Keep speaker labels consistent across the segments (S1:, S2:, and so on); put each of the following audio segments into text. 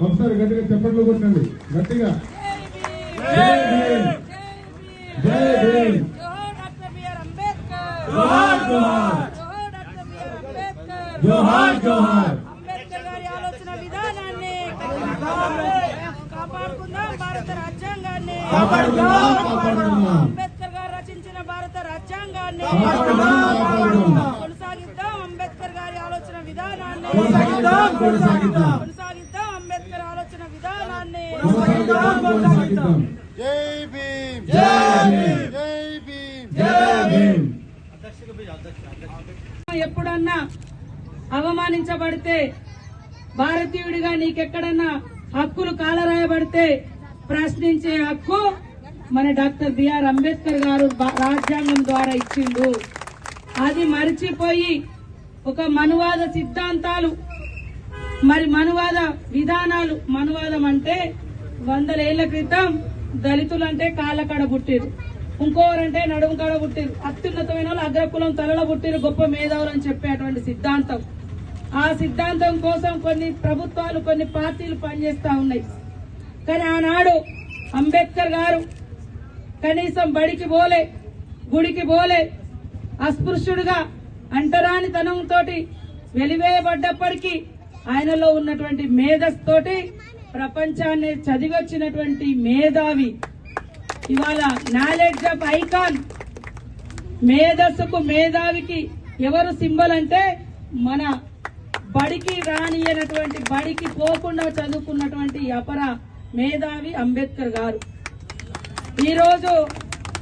S1: ఒకసారి గట్టిగా చెప్పట్లు కొట్టండి. గట్టిగా.
S2: జోహార్
S1: జోహార్
S2: గారి ఆలోచన విధానాన్ని కాపాడుకుందాం భారత రాజ్యాంగాన్ని. అంబేద్కర్ గారు రచించిన భారత రాజ్యాంగాన్ని
S1: కాపాడుకుందాం కాపాడుకుందాం
S2: కొనసాగిద్దాం అంబేద్కర్ గారి ఆలోచన విధానాన్ని
S1: కొనసాగిద్దాం.
S2: అంబేద్కర్ ఆలోచన విధానాన్ని
S1: కొనసాగిద్దాం. కొనసాగిద్దాం.
S3: జై భీమ్.
S1: జై భీమ్.
S3: జై భీమ్.
S1: జై భీమ్.
S2: ఎప్పుడన్నా అవమానించబడితే భారతీయుడిగా నీకెక్కడన్నా హక్కులు కాలరాయబడితే ప్రశ్నించే హక్కు మన డాక్టర్ బిఆర్ అంబేద్కర్ గారు రాజ్యాంగం ద్వారా ఇచ్చిండు. అది మరిచిపోయి ఒక మనువాద సిద్ధాంతాలు మరి మనువాద విధానాలు. మనువాదం అంటే వందలేళ్ళ క్రితం దళితులు అంటే కాళ్ళకాడ పుట్టిరు ఇంకోరంటే నడుము కాడ పుట్టిరు అత్యున్నతమైన వాళ్ళు అగ్రకులం తలలో పుట్టిరు గొప్ప మేధావులు అని చెప్పేటువంటి సిద్ధాంతం. ఆ సిద్ధాంతం కోసం కొన్ని ప్రభుత్వాలు కొన్ని పార్టీలు పనిచేస్తా ఉన్నాయి. కానీ ఆనాడు అంబేద్కర్ గారు కనీసం బడికి పోలే గుడికి పోలే అస్పృశ్యుడుగా అంటరానితనంతో వెలివేయబడ్డప్పటికీ ఆయనలో ఉన్నటువంటి మేధస్తోటి ప్రపంచాన్ని చదివొచ్చినటువంటి మేధావి. ఇవాళ నాలెడ్జ్ ఆఫ్ ఐకాన్ మేధస్సుకు మేధావికి ఎవరు సింబల్ అంటే మన బడికి రానియనటువంటి బడికి పోకుండా చదువుకున్నటువంటి అపర మేధావి అంబేద్కర్ గారు. ఈరోజు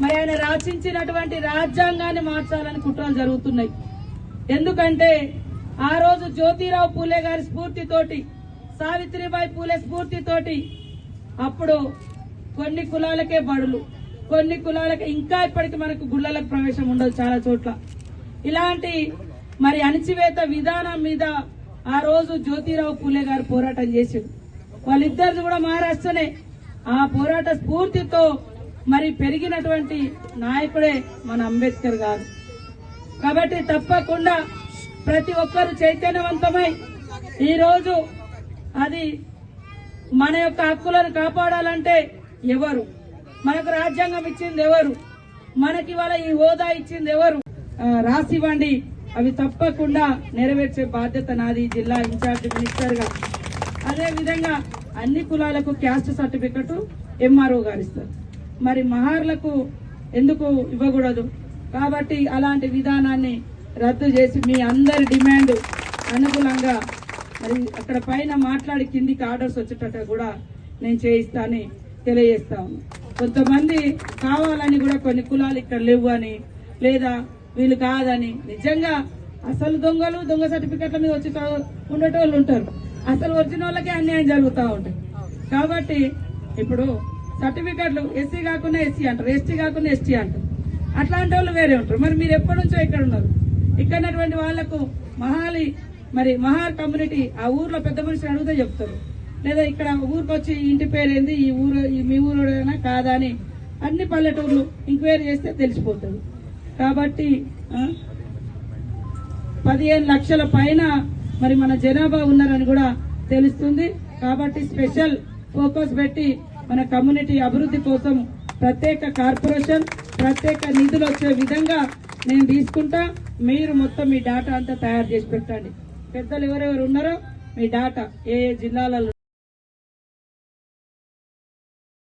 S2: మరి ఆయన రచించినటువంటి రాజ్యాంగాన్ని మార్చాలని కుట్రలు జరుగుతున్నాయి. ఎందుకంటే ఆ రోజు జ్యోతిరావు పూలే గారి స్ఫూర్తితోటి సావిత్రిబాయి పూలే స్ఫూర్తితోటి అప్పుడు కొన్ని కులాలకే బడులు కొన్ని కులాలకే ఇంకా ఇప్పటికి మనకు గుళ్ళలకు ప్రవేశం ఉండదు చాలా చోట్ల. ఇలాంటి మరి అణచివేత విధానం మీద ఆ రోజు జ్యోతిరావు పూలే గారు పోరాటం చేశారు వాళ్ళిద్దరు కూడా మహారాష్ట్రనే. ఆ పోరాట స్ఫూర్తితో మరి పెరిగినటువంటి నాయకుడే మన అంబేద్కర్ గారు. కాబట్టి తప్పకుండా ప్రతి ఒక్కరు చైతన్యవంతమై ఈరోజు అది మన యొక్క హక్కులను కాపాడాలంటే ఎవరు? మనకు రాజ్యాంగం ఇచ్చింది ఎవరు? మనకి ఇవాళ ఈ హోదా ఇచ్చింది ఎవరు? రాసివ్వండి అవి తప్పకుండా నెరవేర్చే బాధ్యత నాది జిల్లా ఇన్ఛార్జ్ మినిస్టర్గా అన్ని కులాలకు క్యాస్ట్ సర్టిఫికెట్ ఎంఆర్ఓ గారు ఇస్తారు. మరి మహార్లకు ఎందుకు ఇవ్వకూడదు? కాబట్టి అలాంటి విధానాన్ని రద్దు చేసి మీ అందరి డిమాండ్ అనుగుణంగా మరి అక్కడ పైన మాట్లాడి కిందికి ఆర్డర్స్ వచ్చేటట్టు కూడా నేను చేయిస్తానని తెలియజేస్తాను. కొంతమంది కావాలని కూడా కొన్ని కులాలు ఇక్కడ లేవు అని లేదా వీళ్ళు కాదని నిజంగా అసలు దొంగలు దొంగ సర్టిఫికెట్ల మీద వచ్చి ఉండేటోళ్ళు ఉంటారు. అసలు వచ్చిన వాళ్ళకే అన్యాయం జరుగుతూ ఉంటాయి. కాబట్టి ఇప్పుడు సర్టిఫికెట్లు ఎస్సీ కాకుండా ఎస్సీ అంటారు ఎస్టీ కాకుండా ఎస్టీ అంటారు. అట్లాంటి వాళ్ళు వేరే ఉంటారు. మరి మీరు ఎప్పటి నుంచో ఇక్కడ ఉన్నారు? ఇక్కడటువంటి వాళ్ళకు మహాలి మరి మహార్ కమ్యూనిటీ ఆ ఊర్లో పెద్ద మనుషులు అడిగితే చెప్తారు. లేదా ఇక్కడ ఊరికి వచ్చి ఇంటి పేరు ఏంది ఈ ఊరు ఈ మీ ఊరుడైనా కాదా అని అన్ని పల్లెటూర్లు ఎంక్వైరీ చేస్తే తెలిసిపోతుంది. కాబట్టి పదిహేను లక్షల పైన మరి మన జనాభా ఉన్నారని కూడా తెలుస్తుంది. కాబట్టి స్పెషల్ ఫోకస్ పెట్టి మన కమ్యూనిటీ అభివృద్ధి కోసం ప్రత్యేక కార్పొరేషన్ ప్రత్యేక నిధులు వచ్చే విధంగా నేను తీసుకుంటా. మీరు మొత్తం మీ డాటా అంతా తయారు చేసి పెట్టండి. పెద్దలు ఎవరెవరు ఉన్నారో మీ డాటా ఏ ఏ జిల్లాలలో